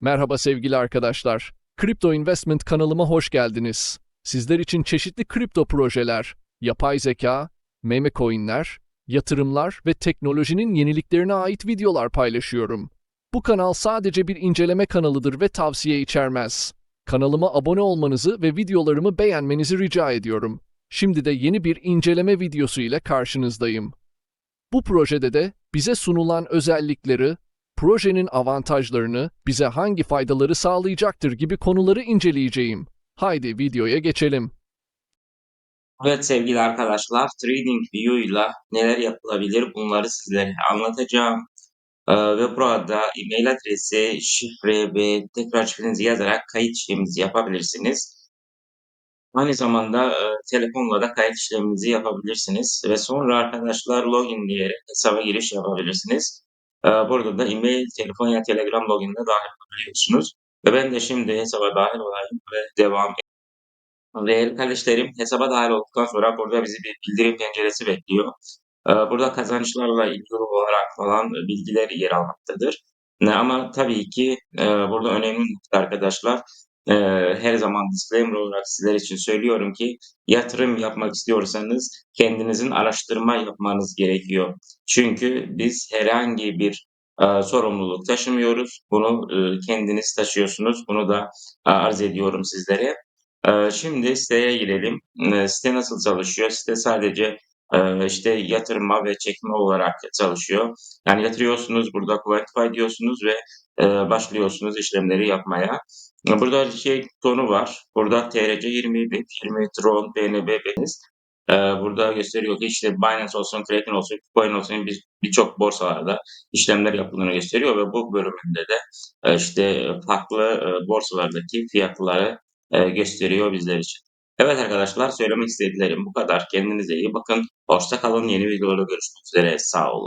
Merhaba sevgili arkadaşlar. Crypto Investment kanalıma hoş geldiniz. Sizler için çeşitli kripto projeler, yapay zeka, meme coinler, yatırımlar ve teknolojinin yeniliklerine ait videolar paylaşıyorum. Bu kanal sadece bir inceleme kanalıdır ve tavsiye içermez. Kanalıma abone olmanızı ve videolarımı beğenmenizi rica ediyorum. Şimdi de yeni bir inceleme videosu ile karşınızdayım. Bu projede de bize sunulan özellikleri, projenin avantajlarını, bize hangi faydaları sağlayacaktır gibi konuları inceleyeceğim. Haydi videoya geçelim. Evet sevgili arkadaşlar, TradingView ile neler yapılabilir bunları sizlere anlatacağım. Ee, ve burada e-mail adresi, şifre ve tekrar şifrenizi yazarak kayıt işleminizi yapabilirsiniz. Aynı zamanda e, telefonla da kayıt işleminizi yapabilirsiniz. Ve sonra arkadaşlar login diyerek hesaba giriş yapabilirsiniz. Ee, burada da e-mail, telefon ya Telegram login'ine dahil olabiliyorsunuz. Ve ben de şimdi hesaba dahil olayım ve devam Değerli kardeşlerim, hesaba dahil olduktan sonra burada bizi bir bildirim penceresi bekliyor. Ee, Burada kazançlarla ilgili olarak falan bilgiler yer almaktadır. Ama tabii ki e, burada önemli nokta arkadaşlar, e, her zaman disclaimer olarak sizler için söylüyorum ki yatırım yapmak istiyorsanız kendinizin araştırma yapmanız gerekiyor. Çünkü biz herhangi bir e, sorumluluk taşımıyoruz. Bunu e, kendiniz taşıyorsunuz. Bunu da e, arz ediyorum sizlere. Ee, Şimdi siteye girelim. Ee, Site nasıl çalışıyor? Site sadece e, işte yatırma ve çekme olarak çalışıyor. Yani yatırıyorsunuz, burada quantify diyorsunuz ve e, başlıyorsunuz işlemleri yapmaya. Ee, Burada şey konu var. Burada TRC 20, 20 Tron, BNB, BNS. Ee, Burada gösteriyor ki işte Binance olsun, Kraken olsun, Bitcoin olsun bir- birçok borsalarda işlemler yapıldığını gösteriyor ve bu bölümünde de e, işte farklı e, borsalardaki fiyatları gösteriyor bizler için. Evet arkadaşlar söylemek istediklerim bu kadar. Kendinize iyi bakın. Hoşça kalın. Yeni videolarda görüşmek üzere. Sağ olun.